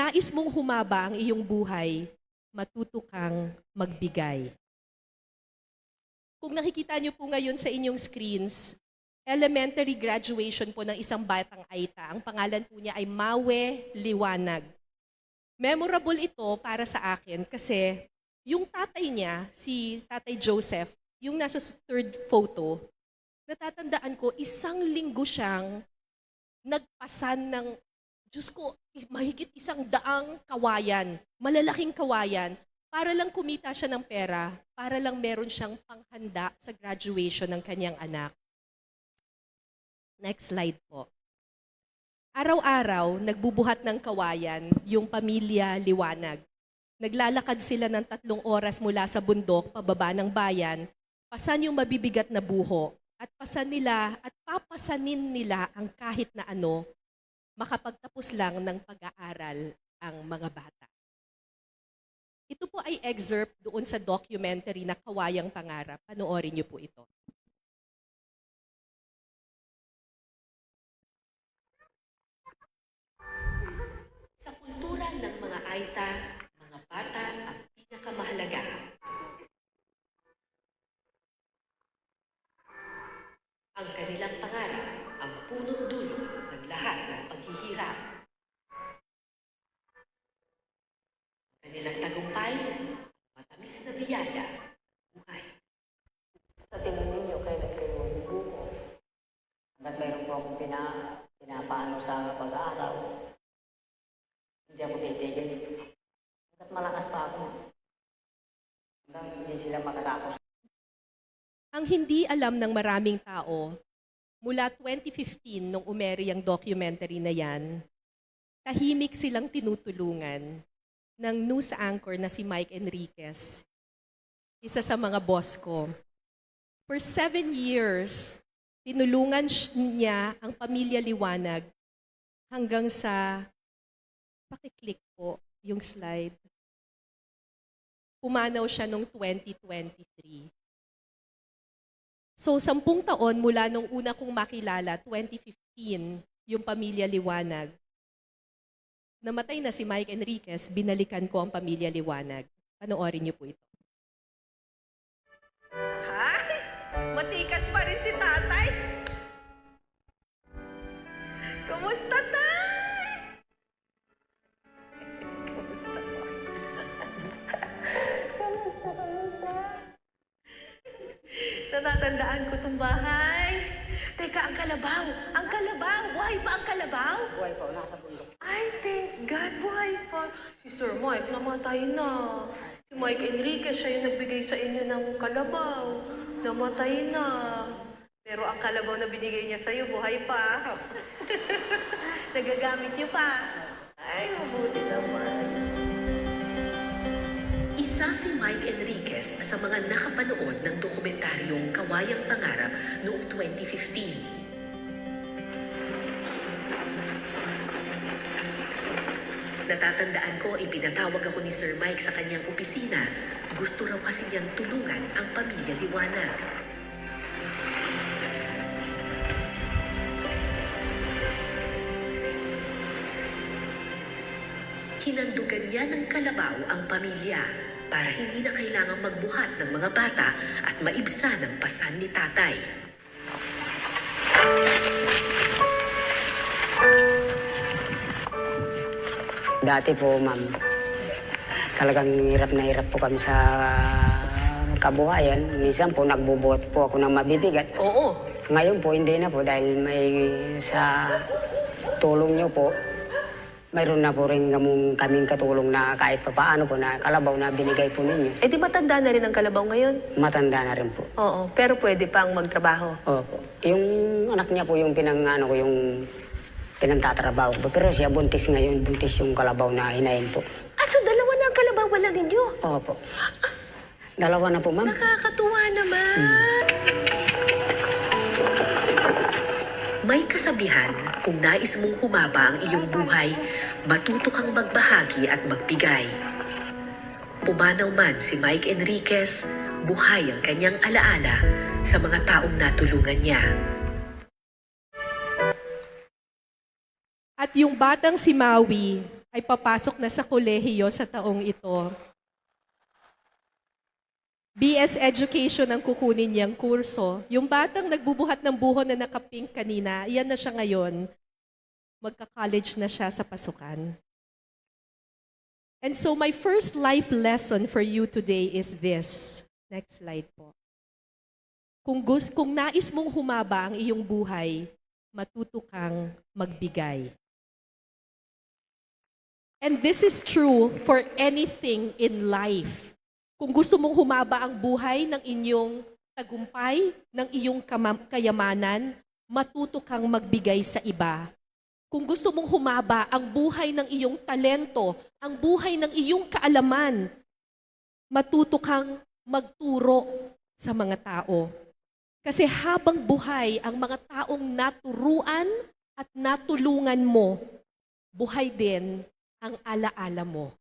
nais mong humaba ang iyong buhay, matuto kang magbigay. Kung nakikita niyo po ngayon sa inyong screens, elementary graduation po ng isang batang Aita. Ang pangalan po niya ay Mawe Liwanag. Memorable ito para sa akin kasi yung tatay niya, si Tatay Joseph, yung nasa third photo, natatandaan ko, isang linggo siyang nagpasan ng, Diyos ko, mahigit isang daang kawayan, malalaking kawayan, para lang kumita siya ng pera, para lang meron siyang panghanda sa graduation ng kanyang anak. Next slide po. Araw-araw, nagbubuhat ng kawayan yung pamilya Liwanag. Naglalakad sila ng tatlong oras mula sa bundok, pababa ng bayan, pasan yung mabibigat na buho, at pasan nila at papasanin nila ang kahit na ano, makapagtapos lang ng pag-aaral ang mga bata. Ito po ay excerpt doon sa documentary na Kawayang Pangarap. Panoorin niyo po ito. Sa kultura ng mga Aita, mga bata ang pinakamahalaga. Tagumpay, matamis na biyaya, buhay. Sa tingin ninyo, kailan kayo magbubuo? Hanggat mayroon po akong pina, pinapaano sa pag-aaral, hindi ako titigil. Hanggat malakas pa ako. Hanggang hindi sila makatapos. Ang hindi alam ng maraming tao, mula 2015 nung umeri ang documentary na yan, tahimik silang tinutulungan ng news anchor na si Mike Enriquez. Isa sa mga boss ko. For seven years, tinulungan niya ang pamilya Liwanag hanggang sa, pakiclick po yung slide. Pumanaw siya noong 2023. So, sampung taon mula nung una kong makilala, 2015, yung pamilya Liwanag. Namatay na si Mike Enriquez, binalikan ko ang pamilya Liwanag. Panoorin niyo po ito. Hay! Matikas pa rin si tatay. Kumusta, tay? Kumusta, Kumusta, kumusta? Natatandaan ko tong bahay. Teka, ang kalabaw! Ang kalabaw! Buhay pa ang kalabaw? Buhay po, nasa bundok. I thank God, buhay pa. Si Sir Mike, namatay na. Si Mike Enriquez, siya yung nagbigay sa inyo ng kalabaw. Namatay na. Pero ang kalabaw na binigay niya sa'yo, buhay pa. Nagagamit niyo pa. Ay, mabuti naman. Isa si Mike Enriquez sa mga nakapanood ng dokumentaryong Kawayang Pangarap noong 2015. Natatandaan ko, ipinatawag ako ni Sir Mike sa kanyang opisina. Gusto raw kasi niyang tulungan ang pamilya Liwanag. Hinandugan niya ng kalabaw ang pamilya para hindi na kailangang magbuhat ng mga bata at maibsa ng pasan ni tatay. Dati po, ma'am, talagang hirap na hirap po kami sa kabuhayan. Minsan po, nagbubuhat po ako ng mabibigat. Oo. Ngayon po, hindi na po dahil may sa tulong niyo po, mayroon na po rin kaming, kaming katulong na kahit pa paano po na kalabaw na binigay po ninyo. Eh di matanda na rin ang kalabaw ngayon. Matanda na rin po. Oo, pero pwede pang magtrabaho. Opo. Yung anak niya po yung pinang ano ko yung pinagtatrabaho ko. Pero siya buntis ngayon, buntis yung kalabaw na hinayin po. Ah, so dalawa na ang kalabaw wala ninyo. Opo. Dalawa na po, ma'am. Nakakatuwa naman. May kasabihan, kung nais mong humaba ang iyong buhay, matuto kang magbahagi at magbigay. Pumanaw man si Mike Enriquez, buhay ang kanyang alaala sa mga taong natulungan niya. At yung batang si Maui, ay papasok na sa kolehiyo sa taong ito. BS Education ang kukunin niyang kurso. Yung batang nagbubuhat ng buho na nakapink kanina, iyan na siya ngayon. Magka-college na siya sa pasukan. And so my first life lesson for you today is this. Next slide po. Kung, gus, kung nais mong humaba ang iyong buhay, matuto kang magbigay. And this is true for anything in life. Kung gusto mong humaba ang buhay ng inyong tagumpay, ng iyong kayamanan, matuto kang magbigay sa iba. Kung gusto mong humaba ang buhay ng iyong talento, ang buhay ng iyong kaalaman, matuto kang magturo sa mga tao. Kasi habang buhay ang mga taong naturuan at natulungan mo, buhay din ang alaala mo.